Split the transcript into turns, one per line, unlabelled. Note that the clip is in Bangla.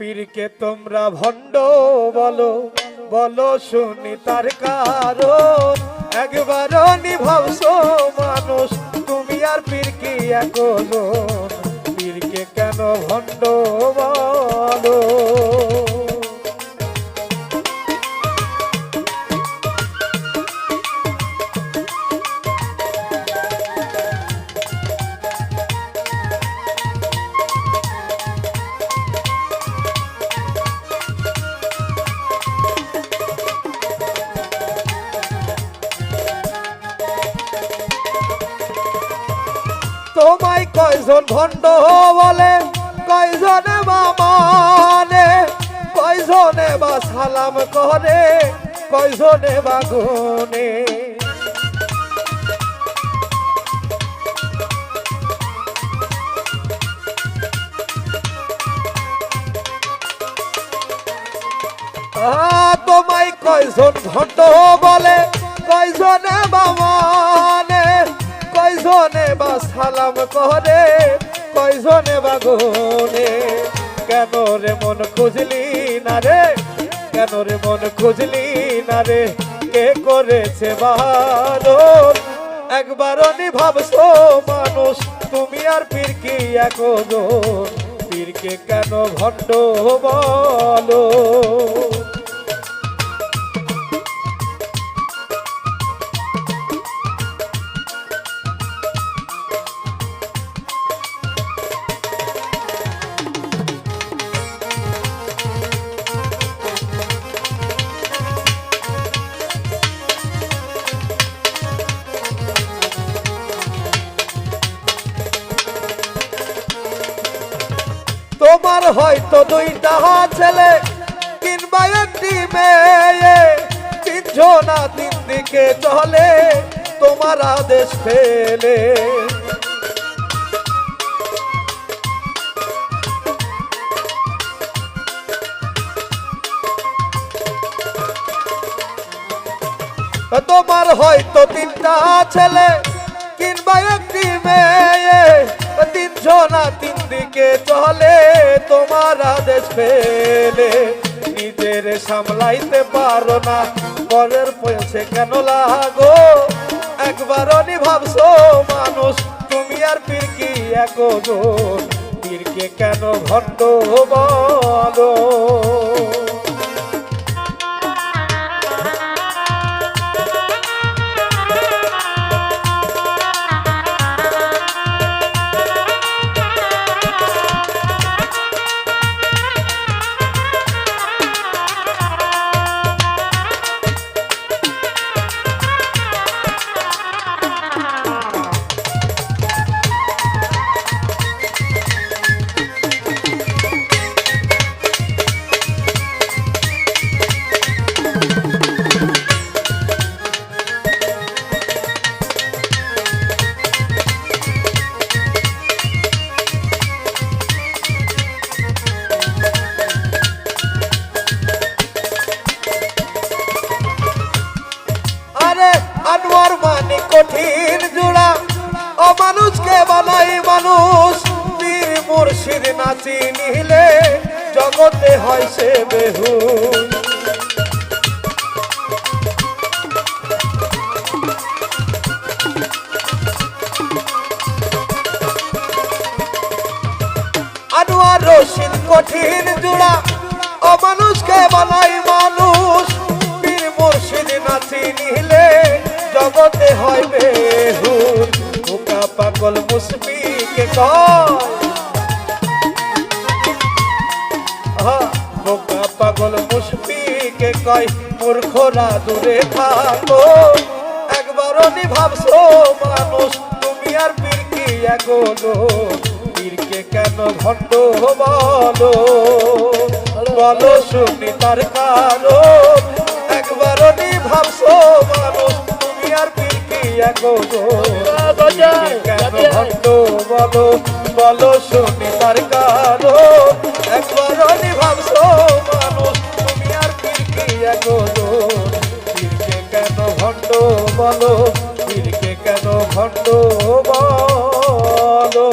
পীরকে তোমরা ভণ্ড বলো বলো শুনি তার কারণ। একবার নিভাবস মানুষ, তুমি আর পীরকে একজন? পীরকে কেন ভণ্ড বলো? তোমায় কয়জন ভণ্ড বলে? কয়জনে বা মানে? কয়জনে বা সালাম করে? কয়জনে বা গুনে তোমায় কয়জন ভণ্ড বলে? কয়জনে বা করে কয়জনে বা গুনে কেন রে মন খুঁজলি না রে? কেন রে মন খুঁজলি না রে? কে করেছে বারণ একবারও নি ভাবছ মানুষ, তুমি আর পীর কি একজন? পীরকে কেন ভণ্ড বলো? হয়তো দুইটা ছেলে, কিংবা একটি মেয়ে। তিনজনা তিন দিকে চলে, তোমার আদেশ ফেলে তোমার হয়তো তিনটা ছেলে, কিংবা একটি মেয়ে। তিনজনা তিন দিকে চলে, তোমার আদেশ ফেলে। নিজের সামলাইতে পারো না, পরের পয়সে কেন লাগো? একবারও ভাবছ, মানুষ, তুমি আর পিরকি একজন? পীরকে কেন ভণ্ড বলো? কঠিন জোড়া। ও মানুষকে বানাই মানুষ। পীর মুর্শিদ নাচি নিলে জগতে হয় সে বেহু আনোয়ার রশিদ কঠিন জোড়া। ও মানুষকে বানাই কয়। আহা, পাগল মুসফিকে কয় মূর্খরা দূরে থাকো। একবারও নি মানুষ তুমি আর পীর কি এগোলো? পীরকে কেন ভণ্ড বলো? বলো শুনি তার কারণ। একবারও নি ভাবছ মানুষ তুমি আর পীর কেন ভণ্ড বলো বলো শুনি তার কারণ একবারও নি ভাবছ মানুষ তুমি আর পীর কি এগোলো কেন ভণ্ড বলো পীরকে কেন ভণ্ড বলো?